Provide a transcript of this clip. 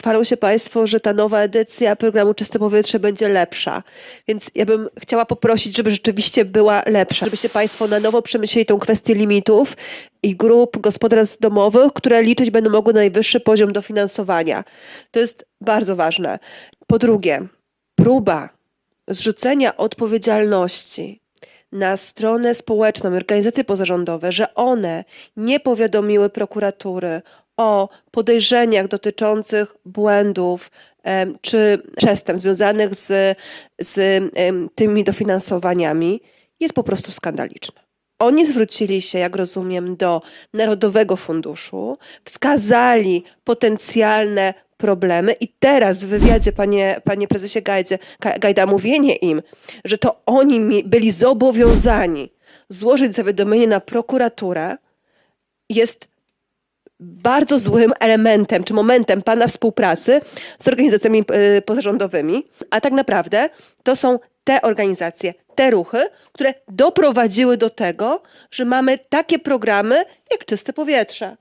chwalą się Państwo, że ta nowa edycja programu Czyste Powietrze będzie lepsza. Więc ja bym chciała poprosić, żeby rzeczywiście była lepsza. Żebyście Państwo na nowo przemyśleli tą kwestię limitów i grup gospodarstw domowych, które liczyć będą mogły najwyższy poziom dofinansowania. To jest bardzo ważne. Po drugie, próba zrzucenia odpowiedzialności na stronę społeczną i organizacje pozarządowe, że one nie powiadomiły prokuratury o podejrzeniach dotyczących błędów czy przestępstw związanych z, z tymi dofinansowaniami, jest po prostu skandaliczna. Oni zwrócili się, jak rozumiem, do Narodowego Funduszu, wskazali potencjalne problemy i teraz w wywiadzie, panie, panie prezesie Gajdzie, Ga- Gajda, mówienie im, że to oni byli zobowiązani złożyć zawiadomienie na prokuraturę, jest bardzo złym elementem czy momentem pana współpracy z organizacjami y, pozarządowymi, a tak naprawdę to są te organizacje, te ruchy, które doprowadziły do tego, że mamy takie programy jak czyste powietrze.